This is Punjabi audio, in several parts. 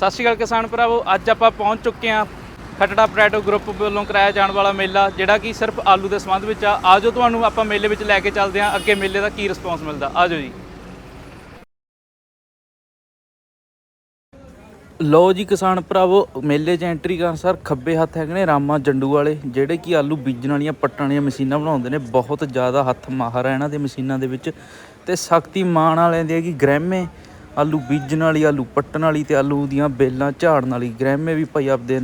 ਸਤਿ ਸ਼੍ਰੀ ਅਕਾਲ ਕਿਸਾਨ ਭਰਾਵੋ, ਅੱਜ ਆਪਾਂ ਪਹੁੰਚ ਚੁੱਕੇ ਹਾਂ ਖਟੜਾ ਪੋਟੈਟੋ ਗਰੁੱਪ ਵੱਲੋਂ ਕਰਾਇਆ ਜਾਣ ਵਾਲਾ ਮੇਲਾ, ਜਿਹੜਾ ਕਿ ਸਿਰਫ ਆਲੂ ਦੇ ਸੰਬੰਧ ਵਿੱਚ ਆ। ਆਜੋ ਤੁਹਾਨੂੰ ਆਪਾਂ ਮੇਲੇ ਵਿੱਚ ਲੈ ਕੇ ਚੱਲਦੇ ਹਾਂ। ਅੱਗੇ ਮੇਲੇ ਦਾ ਕੀ ਰਿਸਪੌਂਸ ਮਿਲਦਾ? ਆਜੋ ਜੀ। ਲੋ ਜੀ ਕਿਸਾਨ ਭਰਾਵੋ, ਮੇਲੇ 'ਚ ਐਂਟਰੀ ਕਰਨ ਸਰ ਖੱਬੇ ਹੱਥ ਹੈਗੇ ਨੇ ਰਾਮਾ ਜੰਡੂ ਵਾਲੇ, ਜਿਹੜੇ ਕਿ ਆਲੂ ਬੀਜਣ ਵਾਲੀਆਂ ਪੱਟਣ ਵਾਲੀਆਂ ਮਸ਼ੀਨਾਂ ਬਣਾਉਂਦੇ ਨੇ। ਬਹੁਤ ਜ਼ਿਆਦਾ ਹੱਥ ਮਾਹਰ ਹੈ ਇਹਨਾਂ ਦੇ ਮਸ਼ੀਨਾਂ ਦੇ ਵਿੱਚ ਤੇ ਸ਼ਕਤੀ ਮਾਨ ਵਾਲਿਆਂ ਦੀ ਹੈਗੀ ਗ੍ਰਹਿਮੇ। ਆਲੂ ਬੀਜਣ ਵਾਲੀ, ਆਲੂ ਪੱਟਣ ਵਾਲੀ ਤੇ ਆਲੂ ਦੀਆਂ ਬੇਲਾਂ ਝਾੜਨ ਵਾਲੀ ਗ੍ਰਹਿਮੇ ਵੀ ਭਾਈ ਆਪਦੇ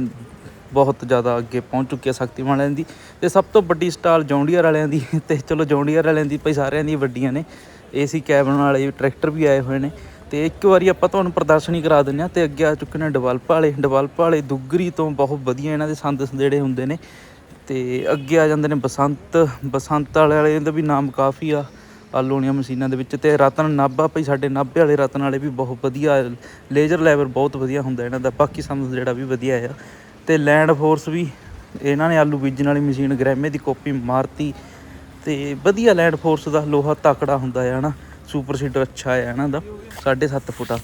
ਬਹੁਤ ਜ਼ਿਆਦਾ ਅੱਗੇ ਪਹੁੰਚ ਚੁੱਕੀ ਹੈ ਸ਼ਕਤੀਮਾਨ ਵਾਲਿਆਂ ਦੀ ਤੇ ਸਭ ਤੋਂ ਵੱਡੀ ਸਟਾਲ ਜੌਂਡੀਅਰ ਵਾਲਿਆਂ ਦੀ ਤੇ ਚਲੋ ਜੌਂਡੀਅਰ ਵਾਲਿਆਂ ਦੀ ਭਾਈ ਸਾਰਿਆਂ ਦੀ ਵੱਡੀਆਂ ਨੇ, ਏਸੀ ਕੈਬਨ ਵਾਲੇ, ਟਰੈਕਟਰ ਵੀ ਆਏ ਹੋਏ ਨੇ ਤੇ ਇੱਕ ਵਾਰੀ ਆਪਾਂ ਤੁਹਾਨੂੰ ਪ੍ਰਦਰਸ਼ਨੀ ਕਰਾ ਦਿੰਦੇ ਹਾਂ ਤੇ ਅੱਗੇ ਆ ਚੁੱਕੇ ਨੇ ਡਿਵੈਲਪ ਵਾਲੇ ਡਿਵੈਲਪ ਵਾਲੇ ਦੁੱਗਰੀ ਤੋਂ ਬਹੁਤ ਵਧੀਆ ਇਹਨਾਂ ਦੇ ਸੰਦ ਸੰਦੇੜੇ ਹੁੰਦੇ ਨੇ ਤੇ ਅੱਗੇ ਆ ਜਾਂਦੇ ਨੇ ਬਸੰਤ ਬਸੰਤ ਵਾਲੇ ਵਾਲੇ ਦਾ ਵੀ ਨਾਮ ਕਾਫੀ ਆ ਆਲੂ ਵਾਲੀਆਂ ਮਸ਼ੀਨਾਂ ਦੇ ਵਿੱਚ ਤੇ ਰਤਨ ਨਾਭਾ ਭਾਈ, ਸਾਡੇ ਨਾਭੇ ਵਾਲੇ ਰਤਨ ਵਾਲੇ ਵੀ ਬਹੁਤ ਵਧੀਆ ਲੇਜ਼ਰ ਲੈਵਲ ਬਹੁਤ ਵਧੀਆ ਹੁੰਦਾ ਇਹਨਾਂ ਦਾ ਬਾਕੀ ਸੰਦ ਜਿਹੜਾ ਵੀ ਵਧੀਆ ਆ। ਤੇ ਲੈਂਡ ਫੋਰਸ ਵੀ, ਇਹਨਾਂ ਨੇ ਆਲੂ ਬੀਜਣ ਵਾਲੀ ਮਸ਼ੀਨ ਗ੍ਰੈਮੇ ਦੀ ਕਾਪੀ ਮਾਰਤੀ ਤੇ ਵਧੀਆ ਲੈਂਡ ਫੋਰਸ ਦਾ ਲੋਹਾ ਤਕੜਾ ਹੁੰਦਾ ਹੈ ਹਨਾ ਸੁਪਰ ਸੀਡਰ ਅੱਛਾ ਹੈ ਇਹਨਾਂ ਦਾ 7.5 ਫੁੱਟਾ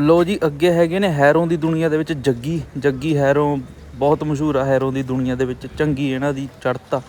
ਲੋ ਜੀ, ਅੱਗੇ ਹੈਗੇ ਨੇ ਹੈਰੋਂ ਦੀ ਦੁਨੀਆ ਦੇ ਵਿੱਚ ਜੱਗੀ ਜੱਗੀ ਹੈਰੋਂ ਬਹੁਤ ਮਸ਼ਹੂਰ ਆ, ਹੈਰੋਂ ਦੀ ਦੁਨੀਆ ਦੇ ਵਿੱਚ ਚੰਗੀ ਇਹਨਾਂ ਦੀ ਚੜ੍ਹਤਾ।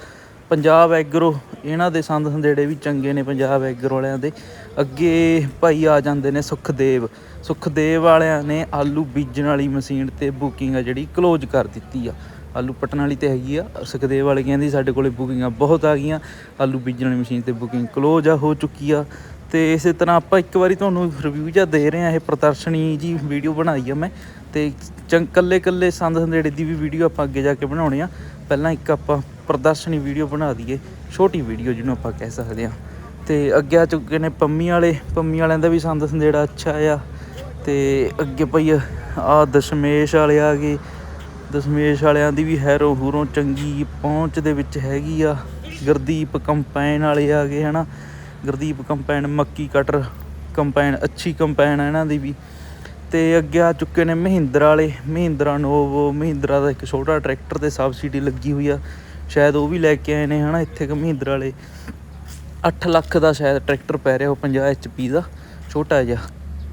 ਪੰਜਾਬ ਐਗਰੋ, ਇਹਨਾਂ ਦੇ ਸੰਦ ਸੰਦੇੜੇ ਵੀ ਚੰਗੇ ਨੇ ਪੰਜਾਬ ਐਗਰੋ ਵਾਲਿਆਂ ਦੇ। ਅੱਗੇ ਭਾਈ ਆ ਜਾਂਦੇ ਨੇ ਸੁਖਦੇਵ। ਸੁਖਦੇਵ ਵਾਲਿਆਂ ਨੇ ਆਲੂ ਬੀਜਣ ਵਾਲੀ ਮਸ਼ੀਨ ਤੇ ਬੁਕਿੰਗ ਆ ਜਿਹੜੀ ਕਲੋਜ਼ ਕਰ ਦਿੱਤੀ ਆ। ਆਲੂ ਪੱਟਣ ਵਾਲੀ ਤੇ ਹੈਗੀ ਆ। ਸੁਖਦੇਵ ਵਾਲੇ ਕਹਿੰਦੀ ਸਾਡੇ ਕੋਲੇ ਬੁਕਿੰਗਾਂ ਬਹੁਤ ਆ ਗਈਆਂ। ਆਲੂ ਬੀਜਣ ਵਾਲੀ ਮਸ਼ੀਨ ਤੇ ਬੁਕਿੰਗ ਕਲੋਜ਼ ਆ, ਹੋ ਚੁੱਕੀ ਆ। ਤੇ ਇਸੇ ਤਰ੍ਹਾਂ ਆਪਾਂ ਇੱਕ ਵਾਰੀ ਤੁਹਾਨੂੰ ਰਿਵਿਊ ਜਾਂ ਦੇ ਰਹੇ ਆ ਇਹ ਪ੍ਰਦਰਸ਼ਨੀ ਜੀ ਵੀਡੀਓ ਬਣਾਈ ਆ ਮੈਂ। ਤੇ ਚੰ ਕੱਲੇ ਕੱਲੇ ਸੰਦ ਸੰਦੇੜੇ ਦੀ ਵੀ ਵੀਡੀਓ ਆਪਾਂ ਅੱਗੇ ਜਾ ਕੇ ਬਣਾਉਣੇ ਆ। ਪਹਿਲਾਂ ਇੱਕ ਆਪਾਂ ਪ੍ਰਦਰਸ਼ਨੀ ਵੀਡੀਓ ਬਣਾ ਦਈਏ, ਛੋਟੀ ਵੀਡੀਓ ਜਿਹਨੂੰ ਆਪਾਂ ਕਹਿ ਸਕਦੇ ਆ ਤੇ ਅੱਗੇ ਆ ਚੁੱਕੇ ਨੇ ਪੰਮੀ ਵਾਲੇ, ਪੰਮੀ ਵਾਲਿਆਂ ਦਾ ਵੀ ਸੰਦ ਸੰਦੇੜਾ ਅੱਛਾ ਆ। ਤੇ ਅੱਗੇ ਭਈ ਆ ਦਸ਼ਮੇਸ਼ ਵਾਲੇ ਆ ਗਏ। ਦਸ਼ਮੇਸ਼ ਵਾਲਿਆਂ ਦੀ ਵੀ ਹੈਰੋ ਹੂਰੋਂ ਚੰਗੀ ਪਹੁੰਚ ਦੇ ਵਿੱਚ ਹੈਗੀ ਆ। ਗੁਰਦੀਪ ਕੰਪੈਨ ਵਾਲੇ ਆ ਗਏ, ਹਨਾ। ਗੁਰਦੀਪ ਕੰਪੈਨ, ਮੱਕੀ ਕਟਰ ਕੰਪੈਨ, ਅੱਛੀ ਕੰਪੈਨ ਆ ਇਹਨਾਂ ਦੀ ਵੀ। ਤੇ ਅੱਗੇ ਆ ਚੁੱਕੇ ਨੇ ਮਹਿੰਦਰਾ ਵਾਲੇ। ਮਹਿੰਦਰਾ, ਨੋਵੋ, ਮਹਿੰਦਰਾ ਦਾ ਇੱਕ ਛੋਟਾ ਟਰੈਕਟਰ ਤੇ ਸਬਸਿਡੀ ਲੱਗੀ ਹੋਈ ਆ। ਸ਼ਾਇਦ ਉਹ ਵੀ ਲੈ ਕੇ ਆਏ ਨੇ ਹਨਾ ਇੱਥੇ ਕ ਮਹਿੰਦਰਾ ਵਾਲੇ। 8 ਲੱਖ ਦਾ ਸ਼ਾਇਦ ਟਰੈਕਟਰ ਪੈ ਰਿਹਾ ਉਹ 50 ਐਚਪੀ ਦਾ, ਛੋਟਾ ਜਿਹਾ।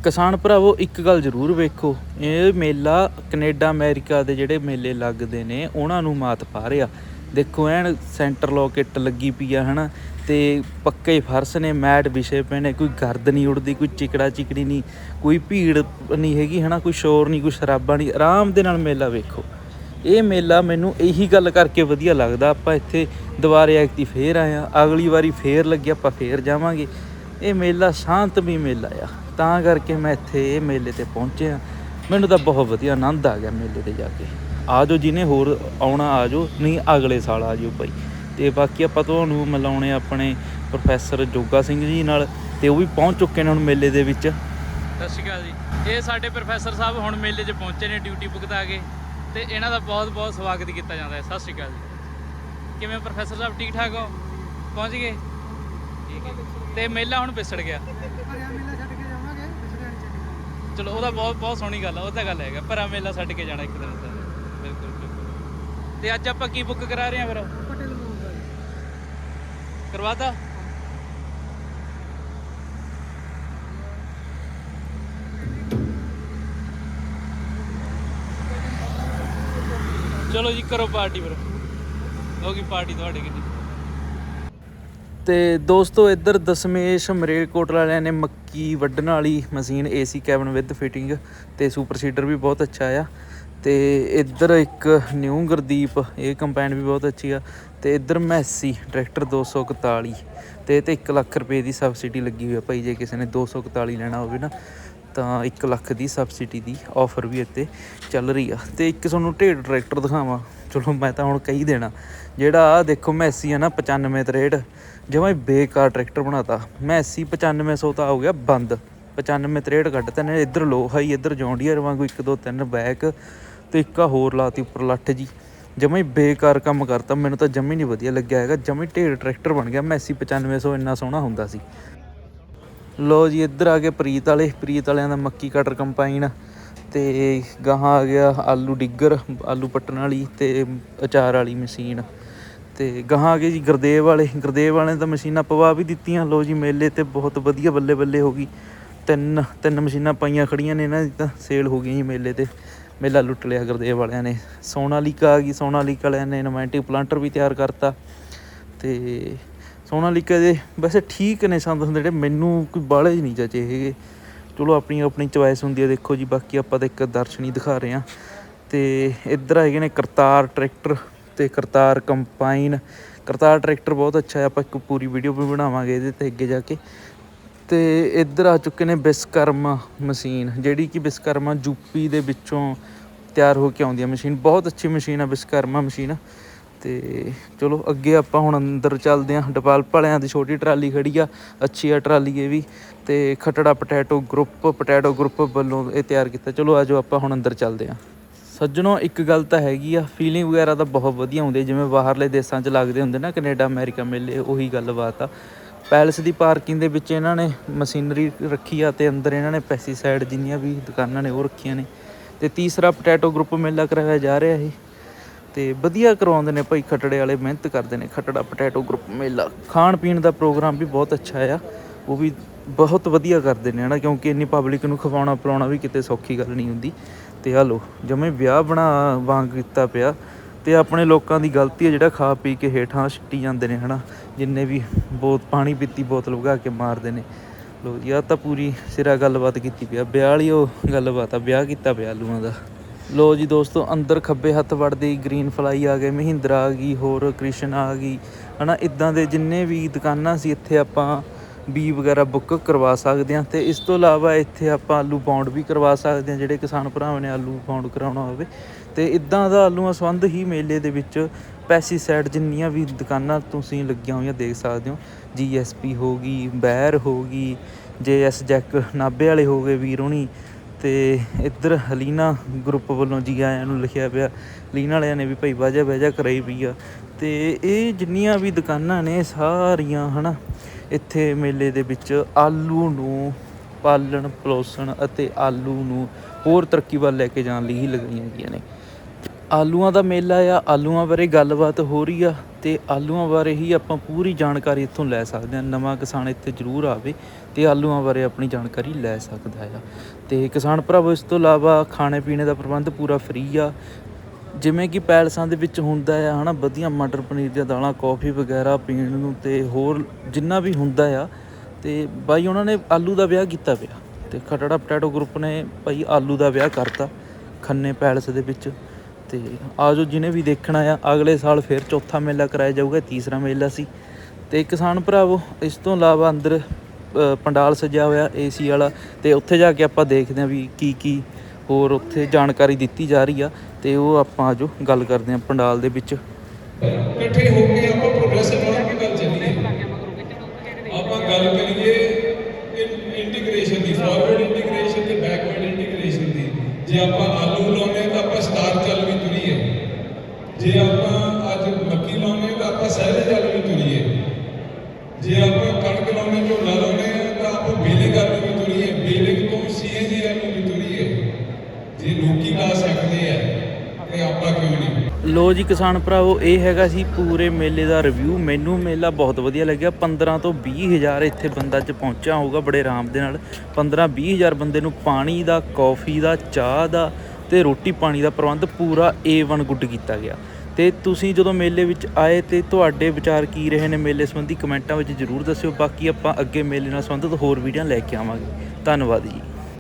ਕਿਸਾਨ ਭਰਾਵੋ, ਇੱਕ ਗੱਲ ਜ਼ਰੂਰ ਵੇਖੋ, ਇਹ ਮੇਲਾ ਕੈਨੇਡਾ, ਅਮਰੀਕਾ ਦੇ ਜਿਹੜੇ ਮੇਲੇ ਲੱਗਦੇ ਨੇ, ਉਹਨਾਂ ਨੂੰ ਮਾਤ ਪਾ ਰਿਹਾ। ਦੇਖੋ ਐਨ ਸੈਂਟਰ ਲੋਕੇਟ ਲੱਗੀ ਪਈ ਆ ਹਨਾ, ਤੇ ਪੱਕੇ ਫਰਸ਼ ਨੇ, ਮੈਟ ਵਿਛੇ ਪਏ ਨੇ, ਕੋਈ ਗਰਦ ਨਹੀਂ ਉੜਦੀ ਕੋਈ ਚਿਕੜਾ ਚਿਕੜੀ ਨਹੀਂ, ਕੋਈ ਭੀੜ ਨਹੀਂ ਹੈਗੀ ਹਨਾ, ਕੋਈ ਸ਼ੋਰ ਨਹੀਂ, ਕੋਈ ਸ਼ਰਾਬਾਂ ਨਹੀਂ, ਆਰਾਮ ਦੇ ਨਾਲ ਮੇਲਾ ਵੇਖੋ। ਇਹ ਮੇਲਾ ਮੈਨੂੰ ਇਹੀ ਗੱਲ ਕਰਕੇ ਵਧੀਆ ਲੱਗਦਾ, ਆਪਾਂ ਇੱਥੇ ਦੁਬਾਰੇ ਐਕਤੀ ਫੇਰ ਆਏ ਆ ਅਗਲੀ ਵਾਰੀ ਫੇਰ ਲੱਗੇ, ਆਪਾਂ ਫੇਰ ਜਾਵਾਂਗੇ। ਇਹ ਮੇਲਾ ਸ਼ਾਂਤਮਈ ਮੇਲਾ ਆ, ਤਾਂ ਕਰਕੇ ਮੈਂ ਇੱਥੇ ਇਹ ਮੇਲੇ ਤੇ ਪਹੁੰਚਿਆ। ਮੈਨੂੰ ਤਾਂ ਬਹੁਤ ਵਧੀਆ ਆਨੰਦ ਆ ਗਿਆ ਮੇਲੇ ਤੇ ਜਾ ਕੇ। ਆਜੋ ਜਿਹਨੇ ਹੋਰ ਆਉਣਾ, ਆਜੋ, ਨਹੀਂ ਅਗਲੇ ਸਾਲ ਆਜੋ ਭਾਈ। ਤੇ ਬਾਕੀ ਆਪਾਂ ਤੁਹਾਨੂੰ ਮਿਲਾਉਣੇ ਆਪਣੇ ਪ੍ਰੋਫੈਸਰ ਜੋਗਾ ਸਿੰਘ ਜੀ ਨਾਲ, ਤੇ ਉਹ ਵੀ ਪਹੁੰਚ ਚੁੱਕੇ ਨੇ ਹੁਣ ਮੇਲੇ ਦੇ ਵਿੱਚ। ਸਤਿ ਸ਼੍ਰੀ ਅਕਾਲ ਜੀ। ਇਹ ਸਾਡੇ ਪ੍ਰੋਫੈਸਰ ਸਾਹਿਬ ਹੁਣ ਮੇਲੇ 'ਚ ਪਹੁੰਚੇ ਨੇ ਡਿਊਟੀ ਭੁਗਤਾ ਕੇ। ਤੇ ਇਹਨਾਂ ਦਾ ਬਹੁਤ ਬਹੁਤ ਸਵਾਗਤ ਕੀਤਾ ਜਾਂਦਾ ਹੈ। ਸਤਿ ਸ਼੍ਰੀ ਅਕਾਲ ਜੀ। ਕਿਵੇਂ ਪ੍ਰੋਫੈਸਰ ਸਾਹਿਬ? ਠੀਕ ਠਾਕ ਹੋ? ਪਹੁੰਚ ਗਏ? ਠੀਕ ਹੈ। ਤੇ ਮੇਲਾ ਹੁਣ ਵਿਸੜ ਗਿਆ। ਚਲੋ ਉਹਦਾ ਬਹੁਤ ਬਹੁਤ ਸੋਹਣੀ ਗੱਲ ਆ ਉਹ ਤਾਂ ਗੱਲ ਹੈਗਾ। ਭਰਾ ਮੇਲਾ ਛੱਡ ਕੇ ਜਾਣਾ ਇੱਕ ਦਿਨ ਤਾਂ। ਬਿਲਕੁਲ ਬਿਲਕੁਲ। ਤੇ ਅੱਜ ਆਪਾਂ ਕੀ ਬੁੱਕ ਕਰਾ ਰਹੇ ਆ ਫਿਰ? ਕਰਵਾਤਾ? ਚਲੋ ਜੀ, ਕਰੋ ਪਾਰਟੀ ਫਿਰ। ਹੋ ਪਾਰਟੀ ਤੁਹਾਡੇ ਕਿੰਨੀ ਤੇ ਦੋਸਤੋ, ਇੱਧਰ ਦਸ਼ਮੇਸ਼ ਮਰੇਲਕੋਟ ਵਾਲਿਆਂ ਨੇ ਮੱਕੀ ਵੱਢਣ ਵਾਲੀ machine AC cabin with fitting ਤੇ ਸੁਪਰ ਸੀਡਰ ਵੀ ਬਹੁਤ ਅੱਛਾ ਆ। ਤੇ ਇੱਧਰ ਇੱਕ ਨਿਊ ਗੁਰਦੀਪ, ਇਹ ਕੰਪੈਨ ਵੀ ਬਹੁਤ ਅੱਛੀ ਆ। ਤੇ ਇੱਧਰ ਮੈਸੀ, ਟਰੈਕਟਰ 241 ਤੇ ਇਹ ਤੇ 1 ਲੱਖ ਰੁਪਏ ਦੀ ਸਬਸਿਡੀ ਲੱਗੀ ਹੋਈ ਆ ਭਾਈ, ਜੇ ਕਿਸੇ ਨੇ 241 ਲੈਣਾ ਹੋਵੇ ਨਾ। ਤਾਂ 1 ਲੱਖ ਦੀ ਸਬਸਿਡੀ ਦੀ ਆਫਰ ਵੀ ਇੱਥੇ ਚੱਲ ਰਹੀ ਆ। ਤੇ ਇੱਕ ਤੁਹਾਨੂੰ ਢੇਡ ਟਰੈਕਟਰ ਦਿਖਾਵਾਂ। ਚਲੋ, ਮੈਂ ਤਾਂ ਹੁਣ ਕਹੀ ਦੇਣਾ। ਜਿਹੜਾ ਆ ਦੇਖੋ, ਮੈਸੀ ਆ ਨਾ 95 63 ਜਮਾਂ ਬੇਕਾਰ ਟਰੈਕਟਰ ਬਣਾਤਾ। ਮੈਸੀ 9500 ਤਾਂ ਹੋ ਗਿਆ ਬੰਦ। 95 63 ਕੱਢਤਾ ਨੇ ਇੱਧਰ ਲੋ ਹਾਈ, ਇੱਧਰ ਜੌਂਡੀਅਰ ਵਾਂਗੂ 1 2 3 ਬੈਕ ਤੇ ਇੱਕ ਆ ਹੋਰ ਲਾਤੀ ਉੱਪਰ ਲੱਠ ਜੀ। ਜਮਾਂ ਹੀ ਬੇਕਾਰ ਕੰਮ ਕਰਤਾ। ਮੈਨੂੰ ਤਾਂ ਜਮੀ ਨਹੀਂ ਵਧੀਆ ਲੱਗਿਆ ਹੈਗਾ। ਜਮੀ ਢੇਰ ਟਰੈਕਟਰ ਬਣ ਗਿਆ। ਮੈਸੀ 9500 ਇੰਨਾ ਸੋਹਣਾ ਹੁੰਦਾ ਸੀ। ਲੋ ਜੀ, ਇੱਧਰ ਆ ਗਏ ਪ੍ਰੀਤ ਵਾਲੇ। ਪ੍ਰੀਤ ਵਾਲਿਆਂ ਦਾ ਮੱਕੀ ਕਟਰ ਕੰਪਾਈਨ ਤੇ ਗਾਹਾਂ ਆ ਗਿਆ ਆਲੂ ਡਿੱਗਰ, ਆਲੂ ਪੱਟਣ ਵਾਲੀ ਤੇ ਅਚਾਰ ਵਾਲੀ ਮਸ਼ੀਨ। ਤੇ ਗਾਹਾਂ ਆ ਗਏ ਜੀ ਗੁਰਦੇਵ ਵਾਲੇ। ਗੁਰਦੇਵ ਵਾਲੇ ਤਾਂ ਮਸ਼ੀਨਾਂ ਪਵਾ ਵੀ ਦਿੱਤੀਆਂ। ਲੋ ਜੀ, ਮੇਲੇ ਤੇ ਬਹੁਤ ਵਧੀਆ ਬੱਲੇ ਬੱਲੇ ਹੋ ਗਈ। ਤਿੰਨ ਤਿੰਨ ਮਸ਼ੀਨਾਂ ਪਾਈਆਂ ਖੜੀਆਂ ਨੇ ਨਾ ਦੀ ਤਾਂ, ਸੇਲ ਹੋ ਗਈਆਂ ਜੀ ਮੇਲੇ ਤੇ। ਮੇਲਾ ਲੁੱਟ ਲਿਆ ਗੁਰਦੇਵ ਵਾਲਿਆਂ ਨੇ। ਸੋਨਾਲੀਕਾ ਆ ਗਈ, ਸੋਨਾਲੀਕਾ ਵਾਲਿਆਂ ਨੇ ਨੋਮੈਂਟਿਕ ਪਲਾਂਟਰ ਵੀ ਤਿਆਰ ਕਰਤਾ। ਤੇ ਸੋਨਾਲੀਕਾ ਦੇ ਵੈਸੇ ਠੀਕ ਨੇ ਸੰਦ ਹੁੰਦੇ ਜਿਹੜੇ, ਮੈਨੂੰ ਕੋਈ ਬਾਹਲੇ ਹੀ ਨਹੀਂ ਚਾਚੇ ਹੈਗੇ। ਚਲੋ ਆਪਣੀ ਆਪਣੀ ਚੁਆਇਸ ਹੁੰਦੀ ਹੈ ਦੇਖੋ ਜੀ, ਬਾਕੀ ਆਪਾਂ ਤਾਂ ਇੱਕ ਦਰਸ਼ਨੀ ਦਿਖਾ ਰਹੇ ਹਾਂ। ਤੇ ਇੱਧਰ ਹੈਗੇ ਨੇ ਕਰਤਾਰ ਟਰੈਕਟਰ ਤੇ ਕਰਤਾਰ ਕੰਪਾਈਨ ਕਰਤਾਰ ਟਰੈਕਟਰ ਬਹੁਤ ਅੱਛਾ ਹੈ, ਆਪਾਂ ਇੱਕ ਪੂਰੀ ਵੀਡੀਓ ਵੀ ਬਣਾਵਾਂਗੇ ਇਹਦੇ ਤੇ ਅੱਗੇ ਜਾ ਕੇ। ਤੇ ਇੱਧਰ ਆ ਚੁੱਕੇ ਨੇ ਵਿਸਕਰਮਾ ਮਸ਼ੀਨ, ਜਿਹੜੀ ਕਿ ਵਿਸਕਰਮਾ ਯੂਪੀ ਦੇ ਵਿੱਚੋਂ ਤਿਆਰ ਹੋ ਕੇ ਆਉਂਦੀ ਹੈ ਮਸ਼ੀਨ। ਬਹੁਤ ਅੱਛੀ ਮਸ਼ੀਨ ਆ ਵਿਸਕਰਮਾ ਮਸ਼ੀਨ। ਤੇ ਚਲੋ ਅੱਗੇ ਆਪਾਂ ਹੁਣ ਅੰਦਰ ਚੱਲਦੇ ਹਾਂ। ਡਿਵੈਲਪ ਵਾਲਿਆਂ ਦੀ ਛੋਟੀ ਟਰਾਲੀ ਖੜੀ ਆ, ਅੱਛੀ ਆ ਟਰਾਲੀ ਇਹ ਵੀ। ਤੇ Khatra potato group potato group ਵੱਲੋਂ ਇਹ ਤਿਆਰ ਕੀਤਾ। ਚਲੋ ਆਜੋ ਆਪਾਂ ਹੁਣ ਅੰਦਰ ਚੱਲਦੇ ਹਾਂ। ਸੱਜਣੋ, ਇੱਕ ਗੱਲ ਤਾਂ ਹੈਗੀ ਆ ਫੀਲਿੰਗ ਵਗੈਰਾ ਤਾਂ ਬਹੁਤ ਵਧੀਆ ਹੁੰਦੀ ਜਿਵੇਂ ਬਾਹਰਲੇ ਦੇਸ਼ਾਂ 'ਚ ਲੱਗਦੇ ਹੁੰਦੇ ਨਾ, ਕੈਨੇਡਾ, ਅਮਰੀਕਾ ਮੇਲੇ, ਉਹੀ ਗੱਲਬਾਤ ਆ। ਪੈਲਸ ਦੀ ਪਾਰਕਿੰਗ ਦੇ ਵਿੱਚ ਇਹਨਾਂ ਨੇ ਮਸ਼ੀਨਰੀ ਰੱਖੀ ਆ ਤੇ ਅੰਦਰ ਇਹਨਾਂ ਨੇ ਪੈਸਟੀਸਾਈਡ ਜਿੰਨੀਆਂ ਵੀ ਦੁਕਾਨਾਂ ਨੇ ਉਹ ਰੱਖੀਆਂ ਨੇ। ਤੇ ਤੀਸਰਾ ਪੋਟੈਟੋ ਗਰੁੱਪ ਮੇਲਾ ਕਰਾਇਆ ਜਾ ਰਿਹਾ ਇਹ। ਤੇ ਵਧੀਆ ਕਰਵਾਉਂਦੇ ਨੇ ਭਾਈ, ਖਟੜੇ ਵਾਲੇ ਮਿਹਨਤ ਕਰਦੇ ਨੇ, ਖਟੜਾ ਪੋਟੈਟੋ ਗਰੁੱਪ ਮੇਲਾ। ਖਾਣ ਪੀਣ ਦਾ ਪ੍ਰੋਗਰਾਮ ਵੀ ਬਹੁਤ ਅੱਛਾ ਆ। ਉਹ ਵੀ ਬਹੁਤ ਵਧੀਆ ਕਰਦੇ ਨੇ, ਹਨਾ? ਕਿਉਂਕਿ ਇੰਨੀ ਪਬਲਿਕ ਨੂੰ ਖਵਾਉਣਾ, ਪਿਲਾਉਣਾ ਵੀ ਕਿਤੇ ਸੌਖੀ ਗੱਲ ਨਹੀਂ ਹੁੰਦੀ। ਤੇ ਆ ਲੋ ਜਿਵੇਂ ਵਿਆਹ ਬਣਾ ਵਾਂਗ ਕੀਤਾ ਪਿਆ। ਤੇ ਆਪਣੇ ਲੋਕਾਂ ਦੀ ਗਲਤੀ ਹੈ ਜਿਹੜਾ ਖਾ ਪੀ ਕੇ ਹੇਠਾਂ ਛਿੱਟੀ ਜਾਂਦੇ ਨੇ, ਹਨਾ? ਜਿੰਨੇ ਵੀ ਬਹੁਤ ਪਾਣੀ ਪੀਤੀ ਬੋਤਲ ਵਗਾ ਕੇ ਮਾਰਦੇ ਨੇ। ਲੋ ਜੀ, ਆਹ ਤਾਂ ਪੂਰੀ ਸਿਰਾ ਗੱਲਬਾਤ ਕੀਤੀ ਪਿਆ ਵਿਆਹ ਵਾਲੀ ਉਹ ਗੱਲਬਾਤ ਆ, ਵਿਆਹ ਕੀਤਾ ਪਿਆ ਆਲੂਆਂ ਦਾ। ਲੋ ਜੀ ਦੋਸਤੋ, ਅੰਦਰ ਖੱਬੇ ਹੱਥ ਵੜਦੇ ਹੀ ਗ੍ਰੀਨ ਫਲਾਈ ਆ ਗਏ, ਮਹਿੰਦਰਾ ਆ ਗਈ, ਹੋਰ ਕ੍ਰਿਸ਼ਨ ਆ ਗਈ। ਹਨਾ, ਇਦਾਂ ਦੇ ਜਿੰਨੇ ਵੀ ਦੁਕਾਨਾਂ ਸੀ, ਇੱਥੇ ਆਪਾਂ ਬੀ ਵਗੈਰਾ ਬੁੱਕ ਕਰਵਾ ਸਕਦੇ ਹਾਂ ਤੇ ਇਸ ਤੋਂ ਇਲਾਵਾ ਇੱਥੇ ਆਪਾਂ ਆਲੂ ਪੌਂਡ ਵੀ ਕਰਵਾ ਸਕਦੇ ਹਾਂ, ਜਿਹੜੇ ਕਿਸਾਨ ਭਰਾਵਾਂ ਨੇ ਆਲੂ ਪੌਂਡ ਕਰਾਉਣਾ ਹੋਵੇ। ਤੇ ਇਦਾਂ ਦਾ ਆਲੂਆਂ ਸੰਬੰਧ ਹੀ ਮੇਲੇ ਦੇ ਵਿੱਚ ਪੈਸਟੀਸਾਈਡ ਜਿੰਨੀਆਂ ਵੀ ਦੁਕਾਨਾਂ ਤੁਸੀਂ ਲੱਗੀਆਂ ਹੋਈਆਂ ਦੇਖ ਸਕਦੇ ਹੋ। ਜੀਐਸਪੀ ਹੋ ਗਈ, ਬੈਰ ਹੋ ਗਈ ਜੇਐਸ ਜੈਕ ਨਾਭੇ ਵਾਲੇ ਹੋ ਗਏ ਵੀਰ ਹੋਣੀ। ਤੇ ਇੱਧਰ ਹਲੀਨਾ ਗਰੁੱਪ ਵੱਲੋਂ ਜੀ ਆਇਆਂ ਨੂੰ ਲਿਖਿਆ ਪਿਆ, ਲੀਨਾ ਵਾਲਿਆਂ ਨੇ ਵੀ ਭਾਈ ਵਾਜਾ ਵਾਜਾ ਕਰਾਈ ਪਈ ਆ। ਤੇ ਇਹ ਜਿੰਨੀਆਂ ਵੀ ਦੁਕਾਨਾਂ ਨੇ ਸਾਰੀਆਂ, ਹਨਾ, ਇੱਥੇ ਮੇਲੇ ਦੇ ਵਿੱਚ ਆਲੂ ਨੂੰ ਪਾਲਣ, ਪਲੋਸਣ ਅਤੇ ਆਲੂ ਨੂੰ ਹੋਰ ਤਰੱਕੀ ਵੱਲ ਲੈ ਕੇ ਜਾਣ ਲਈ ਹੀ ਲਗਾਈਆਂ ਗਈਆਂ ਨੇ। ਆਲੂਆਂ ਦਾ ਮੇਲਾ ਆ, ਆਲੂਆਂ ਬਾਰੇ ਗੱਲਬਾਤ ਹੋ ਰਹੀ ਆ ਤੇ ਆਲੂਆਂ ਬਾਰੇ ਹੀ ਆਪਾਂ ਪੂਰੀ ਜਾਣਕਾਰੀ ਇੱਥੋਂ ਲੈ ਸਕਦੇ ਹਾਂ। ਨਵਾਂ ਕਿਸਾਨ ਇੱਥੇ ਜ਼ਰੂਰ ਆਵੇ ਤੇ ਆਲੂਆਂ ਬਾਰੇ ਆਪਣੀ ਜਾਣਕਾਰੀ ਲੈ ਸਕਦਾ ਆ। ਤੇ ਕਿਸਾਨ ਭਰਾਵੋ, ਇਸ ਤੋਂ ਇਲਾਵਾ ਖਾਣੇ ਪੀਣੇ ਦਾ ਪ੍ਰਬੰਧ ਪੂਰਾ ਫ੍ਰੀ ਆ। ਜਿਵੇਂ ਕਿ ਪੈਲਸਾਂ ਦੇ ਵਿੱਚ ਹੁੰਦਾ ਆ, ਹਨਾ, ਵਧੀਆ ਮਟਰ ਪਨੀਰ ਦੀਆਂ ਦਾਲਾਂ, ਕੌਫੀ ਵਗੈਰਾ ਪੀਣ ਨੂੰ ਤੇ ਹੋਰ ਜਿੰਨਾ ਵੀ ਹੁੰਦਾ ਆ। ਤੇ ਬਾਈ, ਉਹਨਾਂ ਨੇ ਆਲੂ ਦਾ ਵਿਆਹ ਕੀਤਾ ਪਿਆ ਤੇ ਖਟੜਾ ਪਟੈਟੋ ਗਰੁੱਪ ਨੇ ਭਾਈ ਆਲੂ ਦਾ ਵਿਆਹ ਕਰਤਾ ਖੰਨੇ ਪੈਲਸ ਦੇ ਵਿੱਚ। ਤੇ ਆਜੋ ਜਿਹਨੇ ਵੀ ਦੇਖਣਾ ਆ, ਅਗਲੇ ਸਾਲ ਫਿਰ ਚੌਥਾ ਮੇਲਾ ਕਰਾਇਆ ਜਾਊਗਾ, ਤੀਸਰਾ ਮੇਲਾ ਸੀ। ਤੇ ਕਿਸਾਨ ਭਰਾਵੋ, ਇਸ ਤੋਂ ਇਲਾਵਾ ਅੰਦਰ ਪੰਡਾਲ ਸਜਿਆ ਹੋਇਆ, ਏਸੀ ਵਾਲਾ, ਤੇ ਉੱਥੇ ਜਾ ਕੇ ਆਪਾਂ ਦੇਖਦੇ ਹਾਂ ਵੀ ਕੀ ਕੀ ਹੋਰ ਉੱਥੇ ਜਾਣਕਾਰੀ ਦਿੱਤੀ ਜਾ ਰਹੀ ਆ। ਤੇ ਉਹ ਆਪਾਂ ਆਜੋ, ਗੱਲ ਕਰਦੇ ਹਾਂ ਪੰਡਾਲ ਦੇ ਵਿੱਚ। ਇਕੱਠੇ ਹੋ ਕੇ ਆਪਾਂ ਪ੍ਰੋਗਰੈਸਿਵ ਵਾਲੀ ਗੱਲ ਚੱਲੀਏ। ਆਪਾਂ ਗੱਲ ਕਰੀਏ ਇੰਟੀਗ੍ਰੇਸ਼ਨ ਦੀ ਫਾਰਵਰਡ ਇੰਟੀਗ੍ਰੇਸ਼ਨ ਤੇ ਬੈਕਵਰਡ ਇੰਟੀਗ੍ਰੇਸ਼ਨ ਦੀ। ਜੇ ਆਪਾਂ ਆਲੂ ਲਾਉਂਦੇ ਤਾਂ ਆਪਾਂ ਸਟਾਰ ਚੱਲ ਵੀ ਜੇ ਆਪਾਂ ਅੱਜ ਮੱਕੀ ਲਾਉਂਦੇ ਤਾਂ ਆਪਾਂ ਸਹਿਰੇ ਚੱਲ ਵੀ ਤੁਰੀਏ। ਜੇ ਆਪਾਂ ਕਣਕ ਲਾਉਂਦੇ ਝੋਨਾ ਲਾਉਂਦੇ ਤਾਂ ਆਪਾਂ ਬੇਲੇ ਕਰ ਵੀ ਤੁਰੀਏ। ਬੇਲੇ ਤੋਂ ਸੀਐਨਜੀ ਨੂੰ ਵੀ ਤੁਰੀਏ? ਜੇ ਲੋਕੀ ਲਾ ਸਕਦੇ ਆ, ਤੇ ਆਪਾਂ ਕਿਉਂ ਨਹੀਂ? ਲੋ ਜੀ ਕਿਸਾਨ ਭਰਾਵੋ, ਇਹ ਹੈਗਾ ਸੀ ਪੂਰੇ ਮੇਲੇ ਦਾ ਰਿਵਿਊ ਮੈਨੂੰ ਮੇਲਾ ਬਹੁਤ ਵਧੀਆ ਲੱਗਿਆ। 15 ਤੋਂ 20 ਹਜ਼ਾਰ ਇੱਥੇ ਬੰਦਾ ਚ ਪਹੁੰਚਿਆ ਹੋਊਗਾ ਬੜੇ ਆਰਾਮ ਦੇ ਨਾਲ। 15 20 ਹਜ਼ਾਰ ਬੰਦੇ ਨੂੰ ਪਾਣੀ ਦਾ, ਕੌਫੀ ਦਾ, ਚਾਹ ਦਾ ਤੇ ਰੋਟੀ ਪਾਣੀ ਦਾ ਪ੍ਰਬੰਧ ਪੂਰਾ A1 ਗੁੱਡ ਕੀਤਾ ਗਿਆ। ਤੇ ਤੁਸੀਂ ਜਦੋਂ ਮੇਲੇ ਵਿੱਚ ਆਏ ਤੇ ਤੁਹਾਡੇ ਵਿਚਾਰ ਕੀ ਰਹੇ ਨੇ ਮੇਲੇ ਸੰਬੰਧੀ ਕਮੈਂਟਾਂ ਵਿੱਚ ਜਰੂਰ ਦੱਸਿਓ। ਬਾਕੀ ਆਪਾਂ ਅੱਗੇ ਮੇਲੇ ਨਾਲ ਸੰਬੰਧਿਤ ਹੋਰ ਵੀਡੀਓ ਲੈ ਕੇ ਆਵਾਂਗੇ। ਧੰਨਵਾਦ ਜੀ।